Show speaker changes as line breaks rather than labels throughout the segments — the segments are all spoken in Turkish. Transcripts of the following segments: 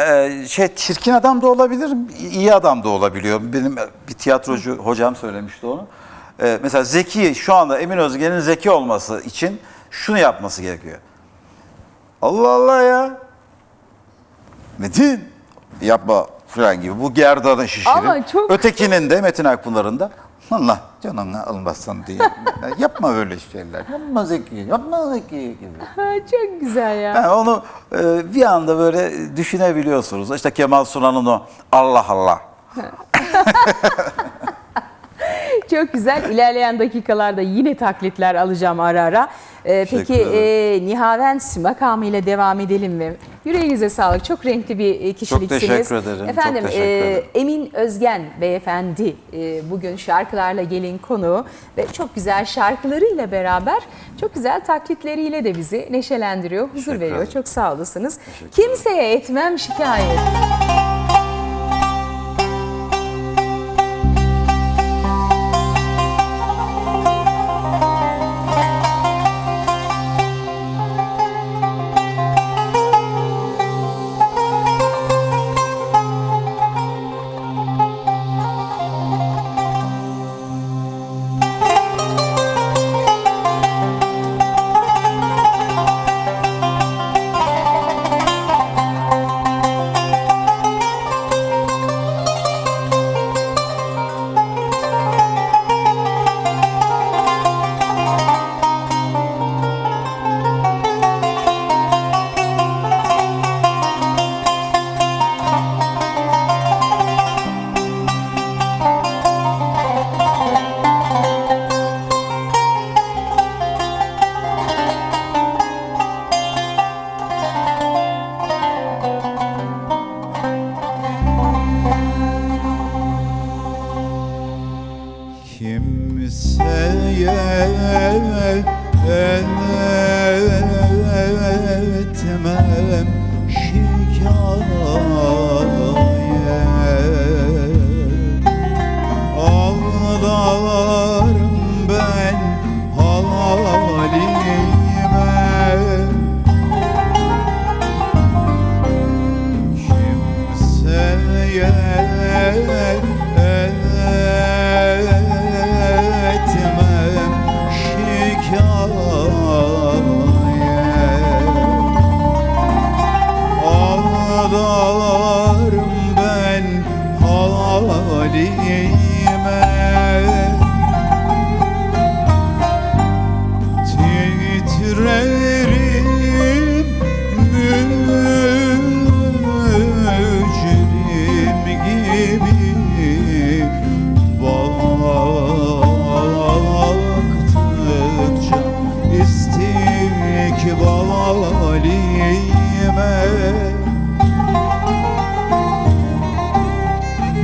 Ee, şey çirkin adam da olabilir, iyi adam da olabiliyor. Benim bir tiyatrocu hocam söylemişti onu. Ee, mesela zeki, şu anda Emin Özgen'in zeki olması için şunu yapması gerekiyor. Allah Allah ya. Metin yapma falan gibi. Bu gerdanı şişirir.
Ama çok-
Ötekinin de Metin Akpınar'ın da Allah canını almasın diye. yapma öyle şeyler. Yapma zeki, yapma zeki gibi.
Çok güzel ya.
Yani onu e, bir anda böyle düşünebiliyorsunuz. İşte Kemal Sunal'ın o Allah Allah.
Çok güzel. İlerleyen dakikalarda yine taklitler alacağım ara ara. Ee, peki e, Nihavent makamıyla devam edelim mi? Yüreğinize sağlık. Çok renkli bir e, kişiliksiniz.
teşekkür ederim, çok
Efendim
teşekkür
e,
ederim.
Emin Özgen beyefendi e, bugün şarkılarla gelin konu ve çok güzel şarkılarıyla beraber çok güzel taklitleriyle de bizi neşelendiriyor, huzur
Teşekkür
veriyor.
ederim.
Çok sağ olasınız. Kimseye etmem şikayet.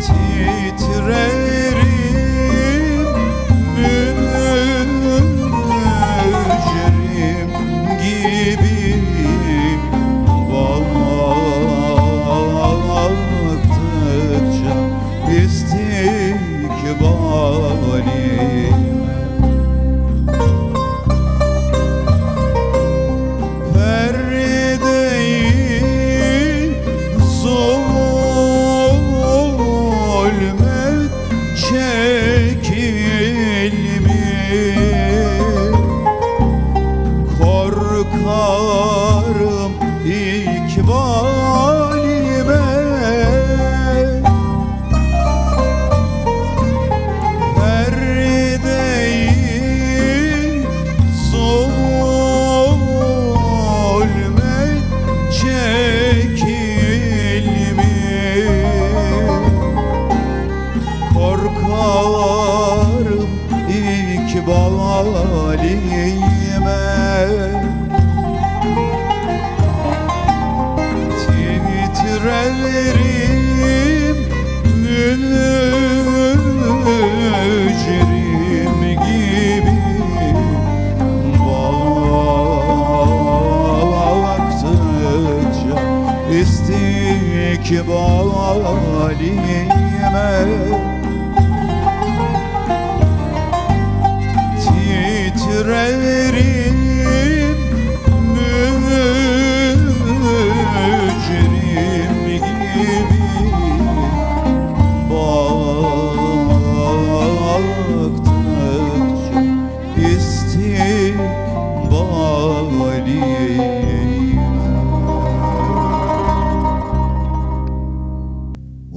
Titrerim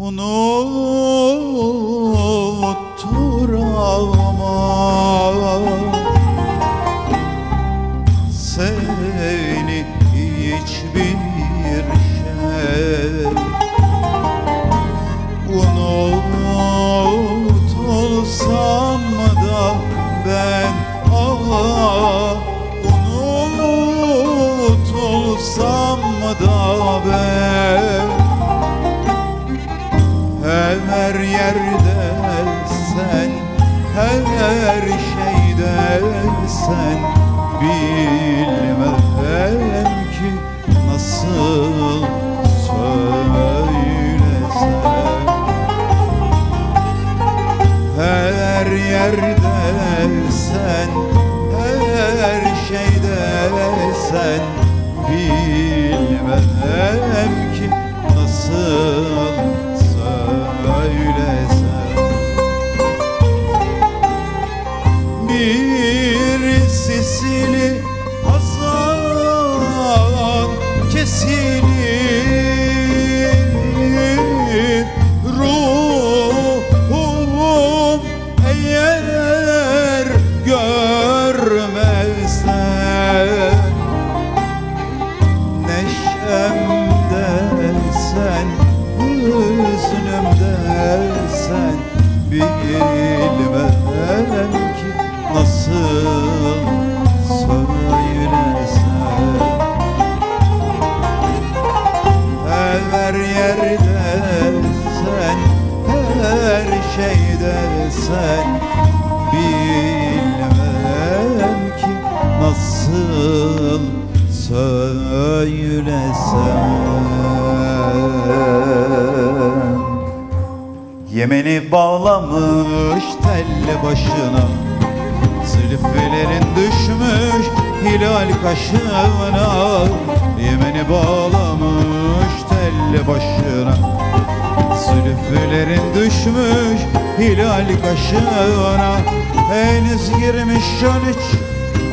o novo yeah. Söylesem Yemeni bağlamış telle başına Zülfülerin düşmüş hilal kaşına. Yemeni bağlamış telle başına Zülfülerin düşmüş hilal kaşına. Henüz girmiş on üç,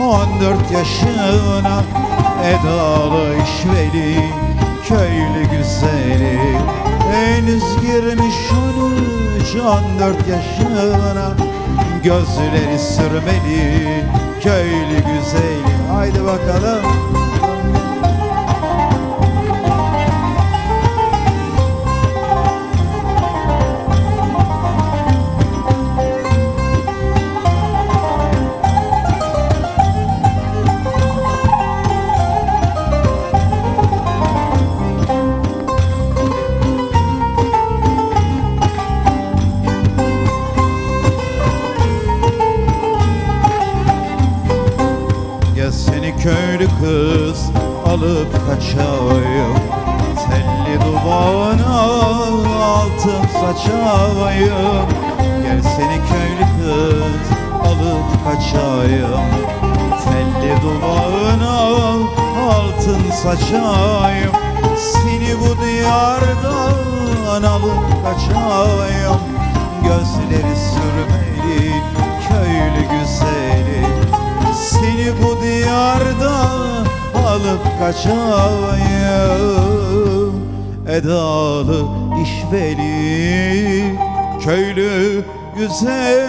on dört yaşına Edalı işveli, köylü güzeli. Henüz girmiş on üç, on dört yaşına. Gözleri sürmeli, köylü güzeli. Haydi bakalım saçayım Gel seni köylü kız alıp kaçayım. Telli duvağına altın saçayım. Seni bu diyardan alıp kaçayım. Gözleri sürmeli köylü güzeli. Seni bu diyarda alıp kaçayım. Edalı işveli köylü güzeli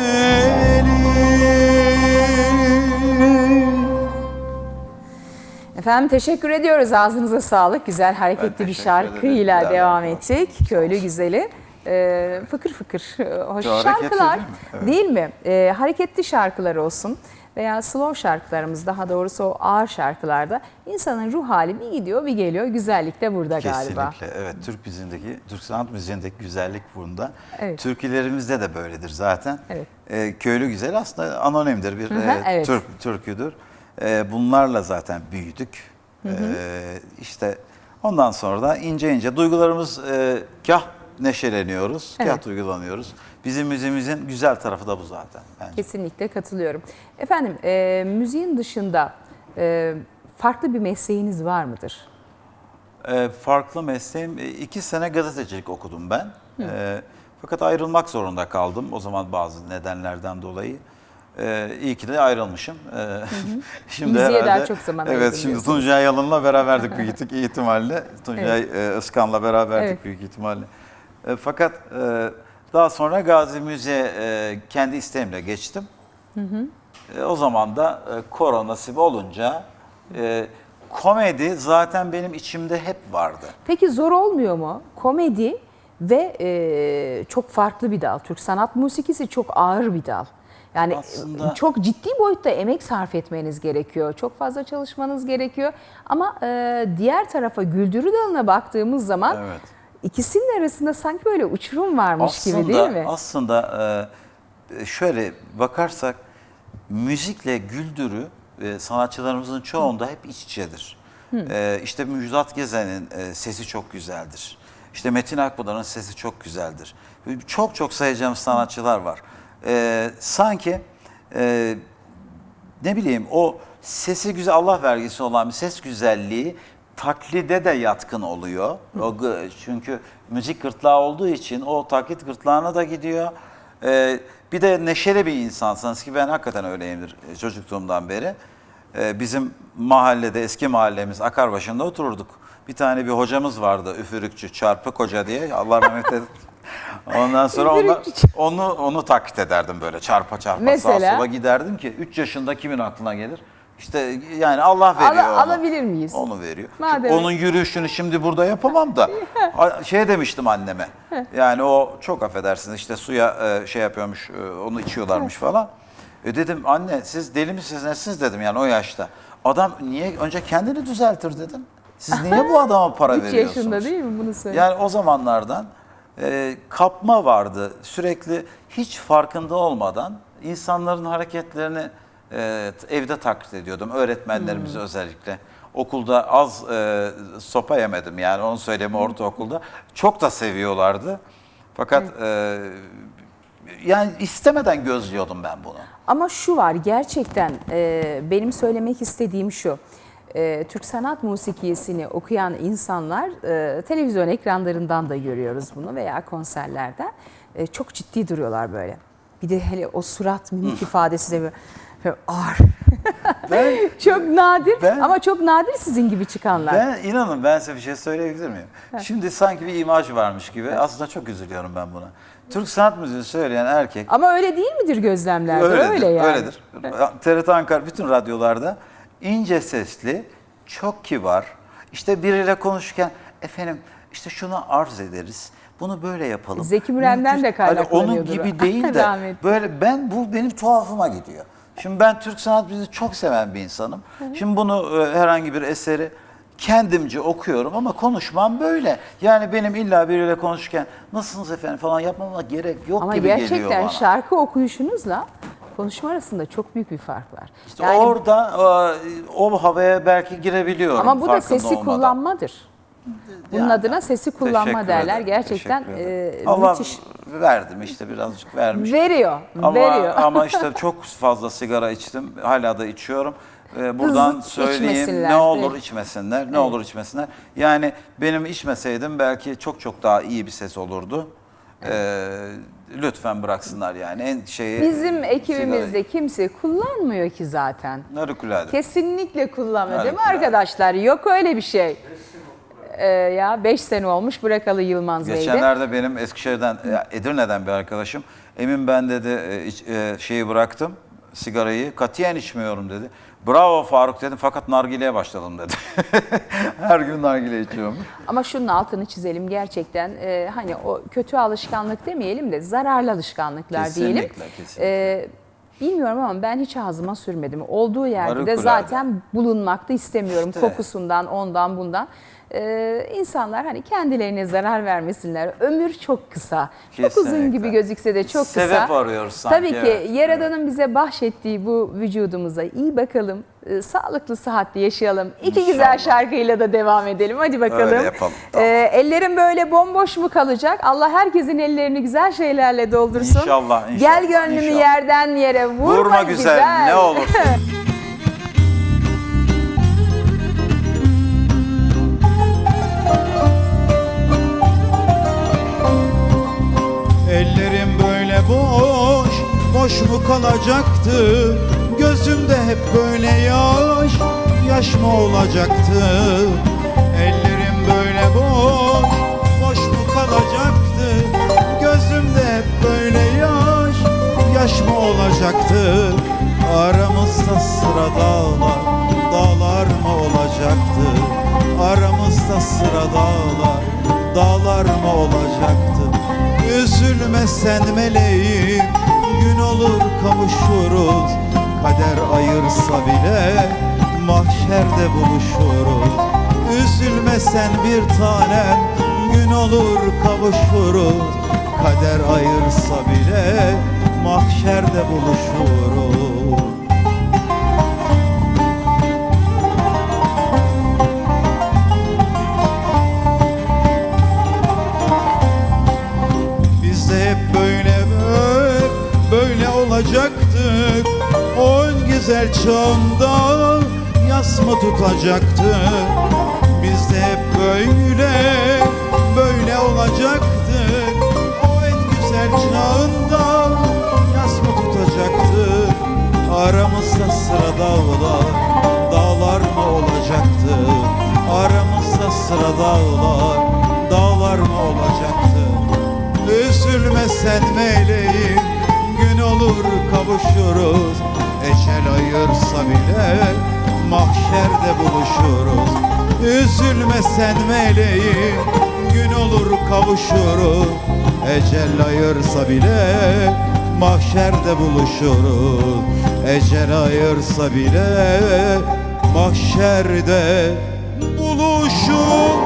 Efendim teşekkür ediyoruz. Ağzınıza sağlık. Güzel hareketli bir şarkıyla
ederim.
devam ettik. Köylü güzeli. Ee, fıkır fıkır hoş şarkılar
değil mi?
değil mi? Ee, hareketli şarkılar olsun veya slow şarkılarımız daha doğrusu o ağır şarkılarda insanın ruh hali bir gidiyor bir geliyor. Güzellik de burada galiba.
Kesinlikle evet Türk müziğindeki, Türk sanat müziğindeki güzellik bunda.
Evet.
Türkülerimizde de böyledir zaten.
Evet.
Ee, köylü güzel aslında anonimdir bir
Hı hı,
e,
evet.
Türk türküdür. Ee, bunlarla zaten büyüdük. Ee, işte ondan sonra da ince ince duygularımız e, kah neşeleniyoruz,
Evet.
kah duygulanıyoruz. Bizim müziğimizin güzel tarafı da bu zaten. bence.
Kesinlikle katılıyorum. Efendim e, müziğin dışında e, farklı bir mesleğiniz var mıdır?
Ee, farklı mesleğim, e, iki sene gazetecilik okudum ben. Ee, fakat ayrılmak zorunda kaldım o zaman bazı nedenlerden dolayı. Ee, iyi ki de ayrılmışım. Ee, şimdi
Müziğe daha
herhalde-
çok zaman
Evet, şimdi. Tuncay Yalın'la beraberdik büyük ihtim- ihtimalle. Tuncay e, Özkan'la beraberdik
Evet.
büyük ihtimalle. E, fakat e, daha sonra Gazi Müziğe e, kendi isteğimle geçtim. E, o zaman da e, koro nasip olunca e, komedi zaten benim içimde hep vardı.
Peki zor olmuyor mu? Komedi ve e, çok farklı bir dal. Türk sanat musikisi çok ağır bir dal. Yani
Aslında-
çok ciddi boyutta emek sarf etmeniz gerekiyor. Çok fazla çalışmanız gerekiyor. Ama e, diğer tarafa güldürü dalına baktığımız zaman
Evet.
İkisinin arasında sanki böyle uçurum varmış gibi değil mi?
Aslında e, şöyle bakarsak müzikle güldürü e, sanatçılarımızın çoğunda hep iç içedir. E, işte Müjdat Gezen'in e, sesi çok güzeldir. İşte Metin Akpınar'ın sesi çok güzeldir. Çok çok sayacağım sanatçılar var. E, sanki e, ne bileyim o sesi güzel Allah vergisi olan bir ses güzelliği taklide de yatkın oluyor. O, çünkü müzik gırtlağı olduğu için o taklit gırtlağına da gidiyor. Ee, bir de neşeli bir insansınız ki ben hakikaten öyleyimdir e, çocukluğumdan beri. Ee, bizim mahallede eski mahallemiz Akarbaşı'nda otururduk. Bir tane bir hocamız vardı üfürükçü Çarpık Hoca diye Allah rahmet eylesin. Ondan sonra onlar, onu onu taklit ederdim böyle çarpa çarpa
Mesela?
sağa sola giderdim ki 3 yaşında kimin aklına gelir? İşte yani Allah veriyor
Ala-
onu.
alabilir miyiz?
Onu veriyor.
Madem-
onun yürüyüşünü şimdi burada yapamam da a- şey demiştim anneme. Yani o çok affedersiniz işte suya e, şey yapıyormuş e, onu içiyorlarmış falan. E dedim anne siz deli misiniz nesiniz dedim yani o yaşta. Adam niye önce kendini düzeltir dedim. Siz niye bu adama para
3
veriyorsunuz?
yaşında değil mi bunu söyle?
Yani o zamanlardan e, kapma vardı. Sürekli hiç farkında olmadan insanların hareketlerini e, evde taklit ediyordum. Öğretmenlerimiz
Hmm.
özellikle. Okulda az e, sopa yemedim yani onu söyleyeyim ortaokulda. Çok da seviyorlardı. Fakat e, yani istemeden gözlüyordum ben bunu.
Ama şu var gerçekten e, benim söylemek istediğim şu. E, Türk sanat musikisini okuyan insanlar e, televizyon ekranlarından da görüyoruz bunu veya konserlerden e, çok ciddi duruyorlar böyle. Bir de hele o surat mimik ifadesi de böyle ağır.
Ben
çok nadir
Ben-
ama çok nadir sizin gibi çıkanlar.
Ben inanın ben size bir şey söyleyebilir miyim? Şimdi sanki bir imaj varmış gibi. Aslında çok üzülüyorum ben buna. Türk sanat müziği söyleyen erkek
Ama öyle değil midir gözlemlerde?
öyledir.
öyle yani.
Öyledir. TRT Ankara bütün radyolarda ince sesli, çok kibar. İşte biriyle konuşurken efendim işte şunu arz ederiz. Bunu böyle yapalım.
Zeki Müren'den de
Hani onun
kaynaklanıyordur
gibi değil de böyle ben bu benim tuhafıma gidiyor. Şimdi ben Türk sanat müziği çok seven bir insanım. Şimdi bunu e, herhangi bir eseri kendimce okuyorum ama konuşmam böyle. Yani benim illa biriyle konuşurken nasılsınız efendim falan yapmama gerek yok
Ama
gibi geliyor
gerçekten
bana.
şarkı okuyuşunuzla konuşma arasında çok büyük bir fark var.
İşte
Yani-
orada e, o havaya belki girebiliyorum.
ama bu da sesi
olmadan.
kullanmadır. Bunun
Yani,
adına sesi kullanma derler. Gerçekten e,
Allah
müthiş.
Verdim işte birazcık vermiş.
Veriyor,
Ama,
veriyor.
ama işte çok fazla sigara içtim. Hala da içiyorum. Ee, buradan
Hızlı
söyleyeyim ne olur
evet.
içmesinler. Ne olur içmesinler. Yani benim içmeseydim belki çok çok daha iyi bir ses olurdu. Ee, lütfen bıraksınlar yani. En şeyi
Bizim ekibimizde
sigarayı.
kimse kullanmıyor ki zaten.
Harikulade.
Kesinlikle kullanmıyor değil mi
Harikulade.
arkadaşlar? Yok öyle bir şey. Ee, ya 5 sene olmuş bırakalı Yılmaz Bey'de.
Geçenlerde benim Eskişehir'den, e, Edirne'den bir arkadaşım. Emin ben dedi e, e, şeyi bıraktım, sigarayı. Katiyen içmiyorum dedi. Bravo Faruk dedim fakat nargileye başladım dedi. Her gün nargile içiyormuş.
Ama şunun altını çizelim gerçekten e, hani o kötü alışkanlık demeyelim de zararlı alışkanlıklar
Kesinlikle,
diyelim.
kesinlikle.
E, bilmiyorum ama ben hiç ağzıma sürmedim. Olduğu yerde de
Harikulade.
zaten bulunmakta istemiyorum.
İşte.
Kokusundan, ondan, bundan. E, insanlar hani kendilerine zarar vermesinler. Ömür çok kısa. Çok uzun
Kesinlikle.
gibi gözükse de çok kısa.
Sebep arıyoruz sanki,
Tabii ki
evet.
Yaradan'ın bize bahşettiği bu vücudumuza iyi bakalım. e, sağlıklı, sıhhatli yaşayalım. İki güzel
İnşallah.
şarkıyla da devam edelim. Hadi bakalım.
Öyle yapalım, tamam.
Ee, ellerin böyle bomboş mu kalacak? Allah herkesin ellerini güzel şeylerle doldursun.
İnşallah, inşallah,
Gel gönlümü
inşallah.
yerden yere vurma,
Vurma güzel, ne olursun.
boş mu kalacaktı? Gözümde hep böyle yaş, yaş mı olacaktı? Ellerim böyle boş, boş mu kalacaktı? Gözümde hep böyle yaş, yaş mı olacaktı? Aramızda sıra dağlar, dağlar mı olacaktı? Aramızda sıra dağlar, dağlar mı olacaktı? Üzülme sen meleğim Gün olur kavuşuruz. Kader ayırsa bile Mahşerde buluşuruz. Üzülme sen bir tanem
gün olur kavuşuruz. Kader ayırsa bile mahşerde buluşuruz güzel çağında yas mı tutacaktık Biz de hep böyle böyle olacaktık O en güzel çağında yas mı tutacaktık Aramızda sıra dağlar, dağlar mı olacaktı? Aramızda sıra dağlar, dağlar mı olacaktı? Üzülme sen meleğim Gün olur kavuşuruz Ecel ayırsa bile Mahşerde buluşuruz. Üzülme sen meleğim Gün olur kavuşuruz. Ecel ayırsa bile Mahşerde buluşuruz. Ecel ayırsa bile Mahşerde buluşuruz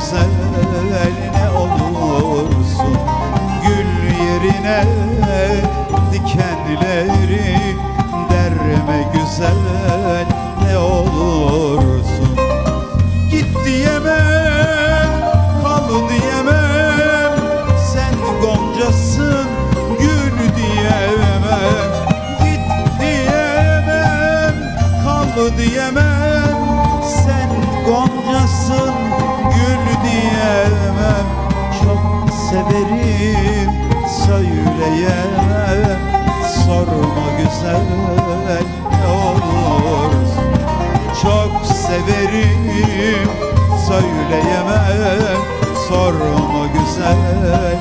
music. Severim, söyleyemem Sorma güzel ne olursun çok severim. Söyleyemem Sorma güzel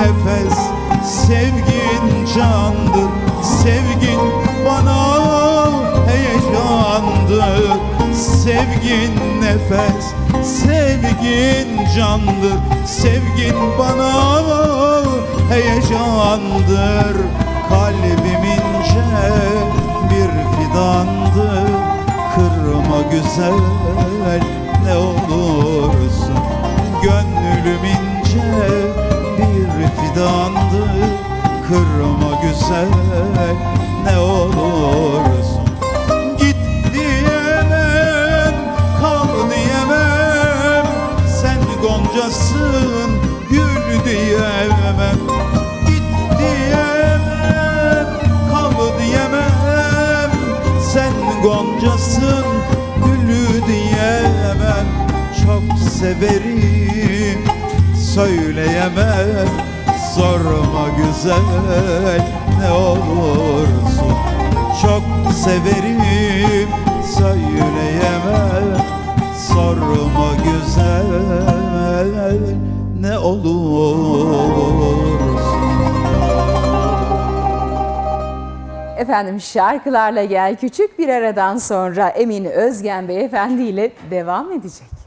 nefes, sevgin candır Sevgin bana heyecandır. Sevgin nefes, sevgin candır Sevgin bana heyecandır. Kalbim ince bir fidandır. Kırma güzel ne olursun Gönlüm ince fidandı Kırma güzel ne olursun severim, söyleyemem Sorma güzel ne olursun
Efendim şarkılarla gel küçük bir aradan sonra Emin Özgen Beyefendi ile devam edecek.